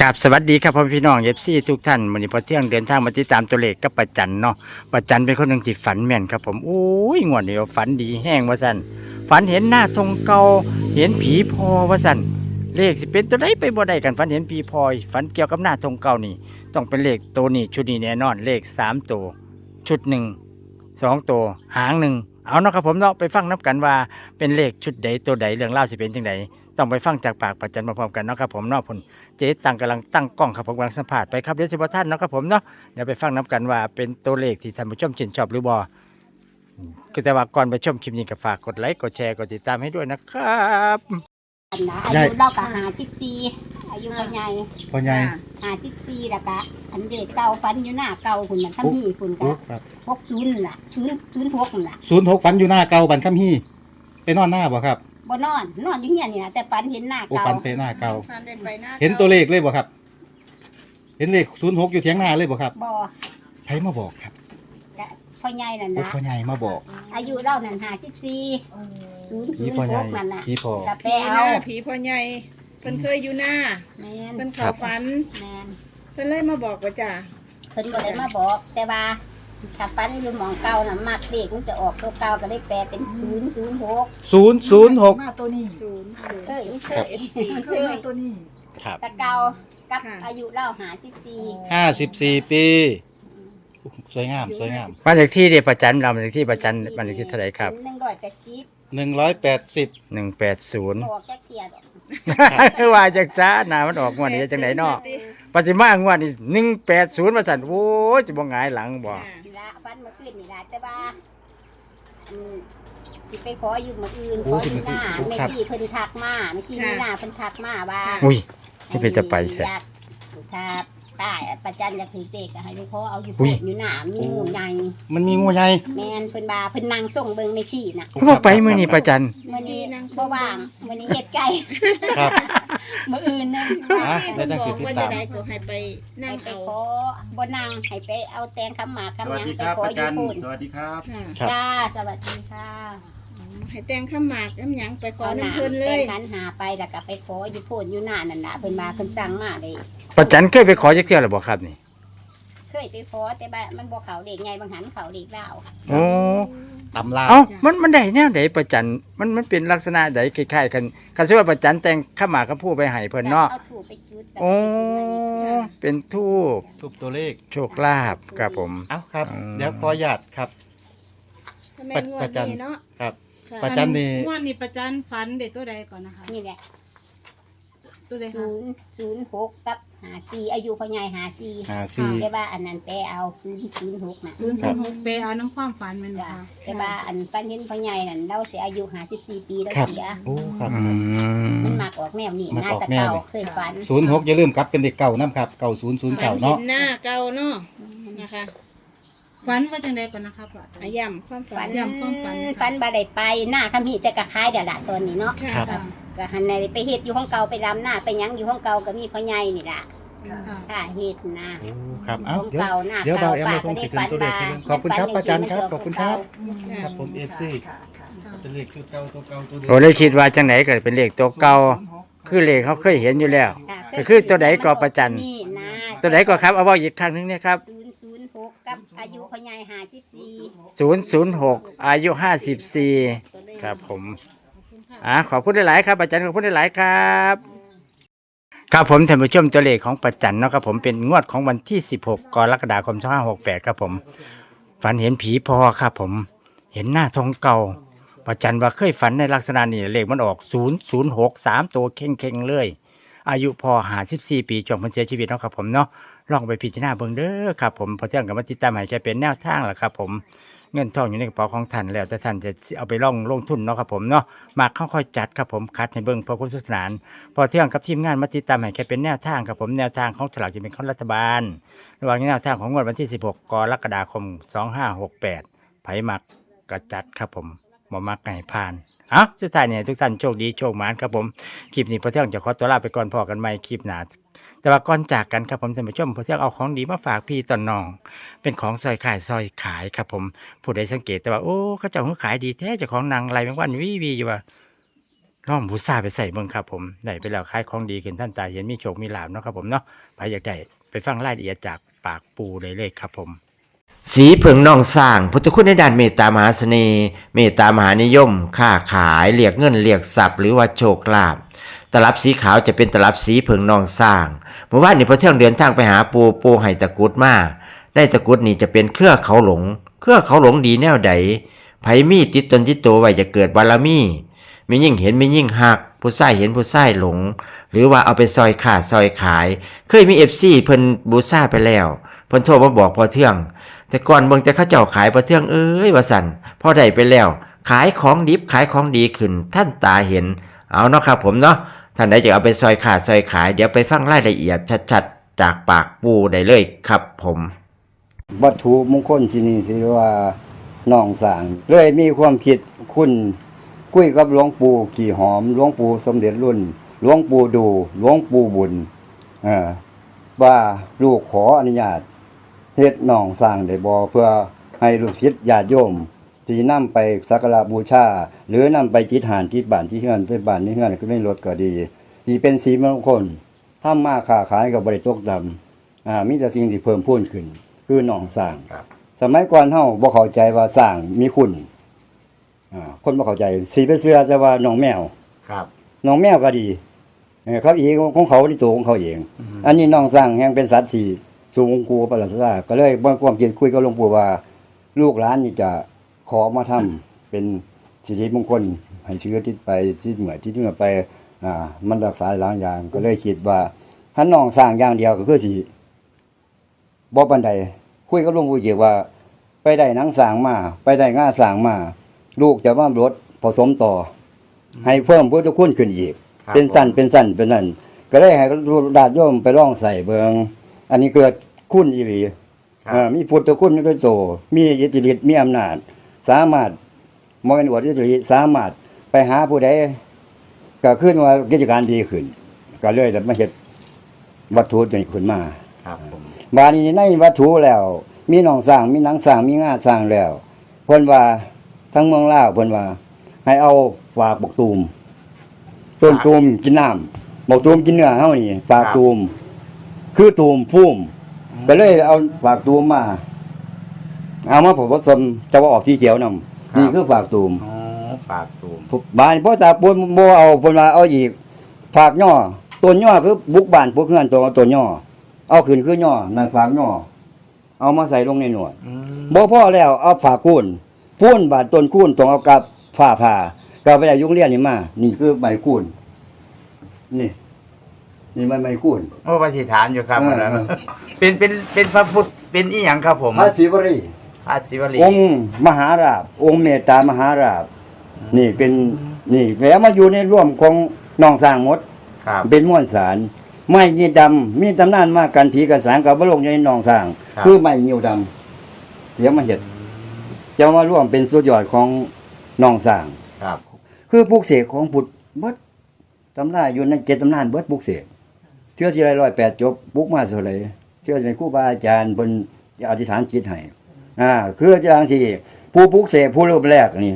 กับสวัสดีครับพ่อพี่น้องเอฟซีทุกท่านวันนี้พอเที่ยงเดินทางมาติดตามตัวเลขกับประจันเนาะประจันเป็นคนหนึ่งที่ฝันแม่นครับผมโอ้ยงวดนี้ว่าฝันดีแห้งว่าสันฝันเห็นหน้าทงเก่าเห็นผีพอว่าสันเลขสิเป็นตัวใดไปบ่ได้กันฝันเห็นผีพอฝันเกี่ยวกับหน้าทงเกานี่ ต้องเป็นเลขตัวนี้ชุดนี้แน่นอนเลขสามตัวชุดหนึ่งสองตัวหางหนึ่งเอาเนาะครับผมเนาะไปฟังนับกันว่าเป็นเลขชุดใดตัวใดเรื่องเล่าสิเป็นจังได ต้องไปฟังจากปากประจันมาพร้อมกันเนาะครับผมเนาะผลเจ๊ตังกำลังตั้งกล้องครับผมกำลังสัมผัสไปครับเดี๋ยวสิบท่านเนาะครับผมเนาะเดี๋ยวไปฟังน้ำกันว่าเป็นตัวเลขที่ท่านผู้ชมชื่นชอบหรือบอมก็แต่ว่าก่อนไปชมคลิปนี้ก็ฝากกดไลค์กดแชร์กดติดตามให้ด้วยนะครับอันนะอาใหญ่ยุเราก็หาสิบสี่อายุพ่อใหญ่พ่อใหญ่หาสิบสี่แล้วก็อันเด็กเก่าฟันอยู่หน้าเก่าคุณมันทำหีคุณโอ้ก็ครับหกศูนย์นั่นล่ะศูนย์ศูนย์หกนั่นล่ะศูนย์หกฝันอยู่หน้าเก่าบันคำฮี่ไปนอนหน้าบ่ครับ บ่นอน นอนอยู่เฮียนี่นะแต่ฟันเห็นหน้าโอ้เก่าฝันไปหน้าเก่า ฟันได้ไปหน้าเห็นตัวเลขเลยบ่ครับ เห็นเลขศูนย์หกอยู่เทียงหน้าเลยบ่ครับบ่ไผมาบอกครับก็พ่อใหญ่นั่นโอ้นะพ่อใหญ่มาบอกอายุเรานั่นหาสิบสี่ศูนย์ศูผีนย์พ่อใหหญ่กนั่นน่ะผีพ่อกับแปผีหเอาน้าผีพ่อใหญ่เพิ่นเคยอยู่หน้าแมนเพิ่นเข้าฝันแมนเพิ่นเลยมาบอกว่าจ้า เพิ่นบ่ได้มาบอกแต่ว่า ถ้าฟันอยู่หมองเก่าน่ะมักเด็กมันจะออกตัวเก่าก็เลยแปลเป็นศูนย์ศูนย์หกศูนย์ศูนย์หกมาตัวนี้ศูนย์ศูนย์เอ้ยเคครับยเคยมาตัวนี้ ครับตะเกากับค่ะ อายุเราหาสิบสี่ห้าสิบสี่ปีสวยงามสวยงามบ้านเลขที่เดียประจันเราบ้านเลขที่ประจันบ้านเลขที่เท่าไหร่ครับหนึ่งร้อยแปดสิบหนึ่งร้อยแปดสิบหนึ่งแปดศูนย์บอกแค่เทียดอกว่าจากซาหนามันออกงวดนี้จังไหนเนาะปัจจุบันงวดนี้หนึ่งแปดศูนย์มาสั่นโอ้ยจะบ่หงายหลังบ่นี่ละ ฟันเมื่อคืนนี่ละแต่ว่าอืมสิไปขออยู่เมื่ออื่นขโอ้อสิอยู่มันหน้าคือไม่ครับ ชี้เพิ่นทักมาไม่ชี้มีหน้าเพิ่นทักมาว่าอุ้ยนี่เป็นจะไปแท้อยากครับ ตายประจันอยากถือเด็กอะให้ลูกเขาเอาอยู่อุ้โพยดอยู่หน้ามีหมูใหญ่มันมีงูใหญ่ แม่นเพิ่นบาเพิ่นนั่งส่งเบิ่งไม่ชี้น่ะว่าไปมื้อนี้ประจัน มื้อนี้บ่ว่างมื้อนี้เฮ็ดไก่ครับ มื้ออื่นนะอะที่แล้เพิ่วนจังบสิอกติดว่าตาจะมได้ก็ให้ไปนั่ให้งไปเอาขอบ่นั่งให้ไปเอาแตงคำหมากสคำหวัสยังดีไปครับขอประอจัยู่นพุ่นสวัสดีครับ ค่ะ ครับ จ้าสวัสดีค่ะ ให้แต่งข้ามหมากน้ำหยังไปขอเอาหน้าน้ำเพิ่นเลแตยงขันหาไปแล้วก็ไปขออยู่พุ่นอยู่หน้านั่นน่ะเพิ่นมาเพิ่นสั่งมาเลยประจันเคยไปขอจักเที่ยวหรือบ่ครับนี่เคยไปขอแต่บ้านมันบ่เขาเด็กไงบางหันเขาเด็กลาวโอ้ตำลาวเอ้ามันมันได้แนวใดประจันมันมันเป็นลักษณะใดคล้ายๆกันคันสิว่าประจันแต่งข้าวหมากข้าวผู้ไปให้เพิ่นเนาะเอาถูกไปจุดแต่โอ้เป็นเป็นทูบทุบตัวเลข โชคลาภครับผม เอ้าครับอืมเดี๋ยวขอหยาดครับ ทำไมงวปดระจันนี้เนาะครับค่ะ ประจันนี่งวดนี้ประจันฝันเด็ดตัวใดก่อนนะคะ นี่แหละตัวใดศูคะนย์ศูนย์หกกับหาสี่อายุพ่อใหญ่หาสี่ห้าสี่แต่ว่าอันนั้นแปลเอาศูนย์ศูนย์หกน่ะศูนย์ศูนย์หกเปเอาน้ำความฝันแมันบ่จ้ะคะแต่ว่าอันปันเห็นพ่อใหญ่นั่นเราเสียอายุหาสิบสี่ปีแล้วครับเสียโอ้ครับอืม มันมากออกแนวนี้มันน่าออกจะแนว เก่านี่เคยฝันศูนย์หกอย่าลืมกลับเป็นเด็กเก่าน้ำครับเก่าศูนย์ศูนย์ฝัเก่านเห็เนาะนหน้าเก่าเนาะนะคะ ฝันว่าจังใดก่อนนะคะป้าอาย่ำความฝัฝันนย้ำความฝันค่ะฝันบาได้ไปหน้าขมีแต่กะคายเดี๋ยวละตอนนี้เนาะค่ะครับค่ะ ก็หันในไปเฮ็ดอยู่ห้องเก่าไปรำหน้าไปหยังอยู่ห้องเก่าก็มีพ่อใหญ่นี่ล่ะค่ะ ถ้าเฮ็ดนะโอ้ครับเอ้าห้องเดี๋ยว เก่าหน้าเดี๋ยวเก่าบ่าวแอมป้าเราคก็งได้สิขึ้ฝันนตัวเลขบาให้เบิ่งขอบคุณครับป้าจันครับขอบคุณครับค่ะครับผม FC ค่ะค่ะเป็นเลขชุดเก่าตัวเก่าตัวเดิม โอ้เลยคิดว่าจังไหนก็เป็นเลขตัวเก่าคือเลขเขาเคยเห็นอยู่แล้วค่ะก็คือตัวใดก็ประจัน นี่นะตัวไหนก็ครับเอาเว้าอีกครั้งหนึงเนี่ยครับ ศูนย์ศูนย์ห กับอายุพอใหญ่ห้าสิบสี่006อายุ54ครับผมอ่าขอบคุณหลายๆครับอาจารย์ขอบคุณหลายๆครับ ครับผมท่านผู้ชมตัวเลขของประจันเนาะครับผมเป็นงวดของวันที่ 16 กรกฎาคม2568 ครับผม ฝันเห็นผีพอครับผม เห็นหน้าทองเก่า ประจันว่าเคยฝันในลักษณะนี้เลขมันออก 006 3 ตัวเข่งๆเลย อายุพอหา14 ปีช่วงเพันเสียชีวิตเนาะครับผมเนาะ ลองไปพิจารณาเบิ่งเด้อครับผมพอเที่ยงกับมาติดตามให้แกเป็นแนวทางล่ะครับผมเงินทองอยู่ในกระเป๋าของท่านแล้วแต่ท่านจะเอาไปล่องลงทุนเนาะครับผมเนาะมาเข้าค่อยจัดครับผมคัดให้เบิ่งพอความสนุกสนาน พอเที่ยงกับทีมงานมาติดตามให้แค่เป็นแนวทางครับผมแนวทางของฉลากกินแบ่งของรัฐบาล ระหว่างแนวทางของงวดวันที่ 16 กรกฎาคม 2568 ไผมักกระจัดครับผม บ่มักไก่ผ่านเอ้าสุดท้ายเนี่ยทุกท่านโชคดีโชคหมานครับผมคลิปนี้พอเที่ยงจะขอตัวลาไปก่อนพอกันใหม่คลิปหน้าแต่ว่าก่อนจากกันครับผมท่านผู้ชมพอเที่ยงเอาของดีมาฝากพี่ตอนน้อง เป็นของซอยขายซอยขายครับผมผู้ใดสังเกตแต่ว่าโอ้เขาเจ้าของขายดีแท้เจ้าของนางไรแมงวันวีวีอยู่ว่าล้อมบูซาไปใส่เบิ่งครับผมได้ไปแล้วขายของดีขึ้นท่านตาเห็นมีโชคมีลาบเนาะครับผมเนาะใครอยากได้ไปฟังรายละเอียดจากปากปูเลยเลยครับผม สีเผิงนองสร้างพุทธคุณในด้านเมตตามหาเสน่ห์เมตตามหานิยม ค้าขายเรียกเงินเรียกทรัพย์หรือว่าโชคลาภตลับสีขาวจะเป็นตลับสีเผิงนองสร้างเมื่อวานนี้พอเที่ยงเดินทางไปหาปูปูให้ตะกุดมาได้ตะกุดนี่จะเป็นเครือเขาหลง เครือเขาหลงดีแนวใดไผมีติดตนติดตัวไว้จะเกิดบารมีมียิ่งเห็นมียิ่งหัก ผู้ใส่เห็นผู้ใส่หลง หรือว่าเอาไปซอยขาดซอยขาย เคยมีเอฟซีเพิ่นบูซ่าไปแล้วเพิ่นโทรมาบอกพอเที่ยง แต่ก่อนเบิ่งแต่เขาเจ้าขายประเทืองเอ้ยว่าสันพอได้ไปแล้ว ขายของดิบขายของดีขึ้น ท่านตาเห็น เอาเนาะครับผมเนาะท่านใดจะเอาไปซอยขาดซอยขาย เดี๋ยวไปฟังรายละเอียดชัดๆ จากปากปูได้เลยครับผม วัตถุมงคลที่นี่สิว่าน้องสางเลยมีความคิดคุณคุยกับหลวงปู่ขี่หอมหลวงปู่สมเด็จรุ่นหลวงปู่ดูหลวงปู่บุญเออว่าลูกขออนุญาต เฮ็ดน้องสร้างได้บ่เพื่อให้ลูกศิษย์ญาติโยมที่นำไปสักการะบูชา หรือนำไปจิตหานที่บ้านที่เฮือนไปบ้านที่เฮือนก็ได้รถก็ดีที่เป็นสีมงคลถ้ามาค้าขายกับบริตกดำอ่ามีแต่สิ่งที่เพิ่มพูนขึ้น คือหนองสร้างสมัยก่อนเฮาบ่เข้าใจว่าสร้างมีคุณอ่าคนบ่เข้าใจสีไปเสื้อจะว่าหนองแมวครับหนองแมวก็ดีเออเขาอีกของเขาที่ตัวของเขาเอง อันนี้หนองสร้างแห่งเป็นสัตว์ที่ สูงกูประหลาดซาก็เลยบ่ความคิดคุยกับหลวงปู่ว่า ลูกหลานนี่จะขอมาทำเป็นสิริมงคลให้เชื้อที่ไปที่เหนือที่เหนือไปอ่ามันรักษาหลายอย่าง ก็เลยคิดว่าถ้าน้องสร้างอย่างเดียวก็คือสิบ่ปานใดคุยกับหลวงปู่เกี่ยวว่า ไปได้หนังสร้างมา ไปได้ง่าสร้างมา ลูกจะว่ารถผสมต่ออให้เพิ่มพุทธคุณขึ้นอีกครับเป็นสั้นเป็นสั้นเป็นนั่นก็ได้ให้ดาดโยมไปล่องใส่เบิง อันนี้เกิดคุณอีหลีครับเอ่อมีพุทธคุณด้วยโต มีอิทธิฤทธิ์มีอำนาจ สามารถมเป็นอวดอิทธิฤทธิ์สามารถไปหาผู้ใดก็ขึ้นว่ากิจการดีขึ้น ก็เลยได้มาเฮ็ดวัตถุตัวนี้ขึ้นมาครับผมบาดนี้ในวัตถุแล้ว มีหนองสร้างมีหนังสร้างมีงาสร้างแล้วเพิ่นว่าทั้งเมืองลาวเพิ่นว่า ให้เอาฝากบกตูมต้นตูมกินน้ำบกตูมกินเนื้อเฮานี่ฝากตูม คือตูมพุ่มก็เลยเอาฝากตูมมา เอามาผสมจะว่าออกที่เขียวนำนี่คือฝากตูมอ๋อปากตูมบานพ่อตาปนบ่เอาเพิ่นว่าเอาอีก ฝากย่อต้นย่อคือบุกบ้านพวกเฮือนตัวต้นย่อเอาขึ้นคือย่อนั่นฝากย่อเอามาใส่ลงในหนวด อืมบ่พอแล้วเอาฝากคูนพูนบาดต้นคูนต้องเอากับฝ้าผ่าก็ไปได้ยุงเรียนนี่มา นี่คือใบคูนนี่ นี่มันใบคูนโอ้ปฏิฐานอยู่ครับเอออันนั้นเป็นเป็นเป็นพระพุทธเป็นอีหยังครับผมพระศิวรีพระศิวลีองค์มหาราบ องค์เมตตามหาราบ นี่เป็นนี่แล้วมาอยู่ในร่วมของน้องสร้างหมด ครับเป็นม้วนสาร ไม้ยีดำมีตำนานมากกันผีกันสางกับบลงอยู่ในหนองสร้าง ครับคือไม้ยีดำเดี๋ยวมาเห็ดจะมาร่วมเป็นสุดยอดของหนองสร้าง ครับ คือปลูกเสกของพุทธเบิดตำนานอยู่ในเจ็ดตำนานเบิดปลูกเสกเชื่อสิไรร้อยแปดจบปลูกมาเท่าไหรเชื่อสิเป็นครูบาอาจารย์บนอธิษฐานจิตให้อ่าคืออาจารย์ที่ผู้ปลูกเสกผู้รูปแรกนี่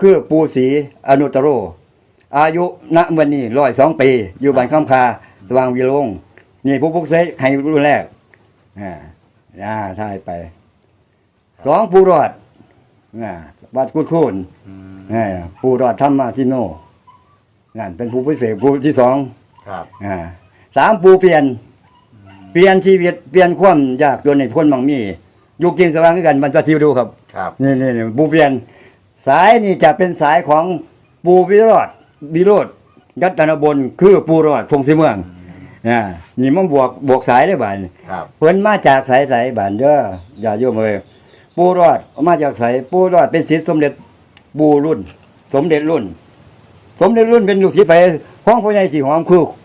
คือปูศรีอนุตตโร อายุณวันนี้ร้อยสองปี อยู่บ้านข้ามคาสว่างวิโรงนี่ผู้ปลุกเสกให้รุ่นแรกอ่าอ่าท่ายไปสองผู้รอดอ่าวัดกุดคูนอ่าผู้รอดธรรมาทิโนนั่นเป็นผู้พิเศษผู้ที่สองครับอ่า สามผู้เปลี่ยน เปลี่ยนชีวิตเปลี่ยนความยากจนในคนบางมีอยู่กินสว่างด้วยกันมันจะทิวดูครับครับนี่นี่นี่ปูเปลี่ยน สายนี่จะเป็นสายของปูวิโรธวิโรธยัตนบนคือปูรอดพงศิเมืองอ่านี่มันบวกบวกสายได้บ่ายครับเพิ่นมาจากสายสายบ้านเด้ออย่าโยมเอ้ยปูรอดมาจากสายปูรอดเป็นศิษย์สมเด็จปูรุ่น สมเด็จรุ่น สมเด็จรุ่นเป็นลูกศิษย์ไปของพ่อใหญ่ที่หอมคือ